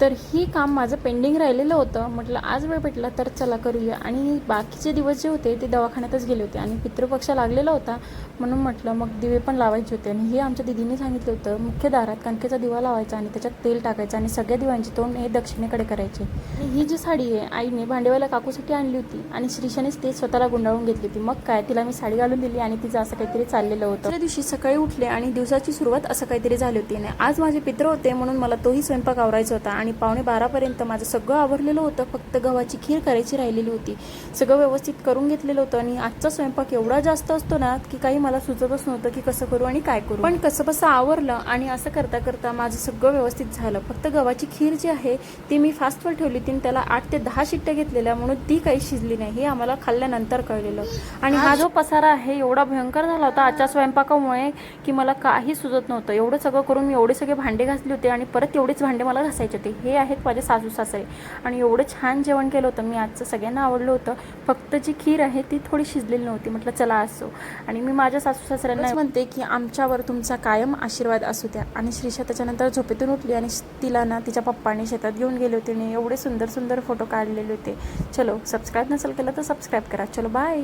तर ही काम माझं पेंडिंग राहिलेलं होतं. म्हटलं आज वेळ भेटला तर चला करूया. आणि बाकीचे दिवस जे होते ते दवाखान्यातच गेले होते आणि पितृपक्ष लागलेला होता. म्हणून म्हटलं मग दिवे पण लावायचे होते. आणि हे आमच्या दिदीने सांगितलं होतं मुख्य दारात कणकेचा दिवा लावायचा आणि त्याच्यात तेल टाकायचं आणि सगळ्या दिवांची तोंड हे दक्षिणेकडे करायचे. आणि ही जी साडी आहे आईने भांडेवाला काकूसाठी आणली होती आणि श्रीशानेच ते स्वतःला गुंडाळून घेतली होती. मग काय तिला मी साडी घालून दिली आणि तिचं असं काहीतरी चाललेलं होतं. त्या दिवशी सकाळी उठले आणि दिवसाची सुरुवात असं काहीतरी झाली होती. आणि आज माझे पित्र होते म्हणून मला तोही स्वयंपाक आवरायचा होता. आणि पावणे बारापर्यंत माझं सगळं आवरलेलं होतं. फक्त गव्हाची खीर करायची राहिलेली होती. सगळं व्यवस्थित करून घेतलेलं होतं आणि आजचा स्वयंपाक एवढा जास्त असतो ना की काही मला सुचतच नव्हतं की कसं करू आणि काय करू. पण कसं कसं आवरलं आणि असं करता करता माझं सगळं व्यवस्थित झालं. फक्त गव्हाची खीर जी आहे ती मी फास्टवर ठेवली होती आणि त्याला आठ ते दहा शिट्ट्या घेतलेल्या म्हणून ती काही शिजली नाही. हे आम्हाला खाल्ल्यानंतर कळलेलं. आणि हा जो पसारा आहे एवढा भयंकर झाला होता आजच्या स्वयंपाकामुळे की मला काही सुचत नव्हतं. एवढं सगळं करून मी एवढे सगळे भांडे घासले होते आणि परत एवढेच भांडे मला घासायचे होते. हे आहेत माझे सासू सासरे. आणि एवढं छान जेवण केलं होतं मी आजचं सगळ्यांना आवडलं होतं. फक्त जी खीर आहे ती थोडी शिजलेली नव्हती म्हटलं चला असो. आणि मी माझ्या सासू सासऱ्यांना म्हणते की आमच्यावर तुमचा कायम आशीर्वाद असू द्या. आणि श्रीषा त्याच्यानंतर झोपेतून उठली आणि तिला ना तिच्या पप्पाने शेतात घेऊन गेले होते आणि एवढे सुंदर सुंदर फोटो काढलेले होते. चलो सबस्क्राईब नसेल केलं तर सबस्क्राईब करा. चलो बाय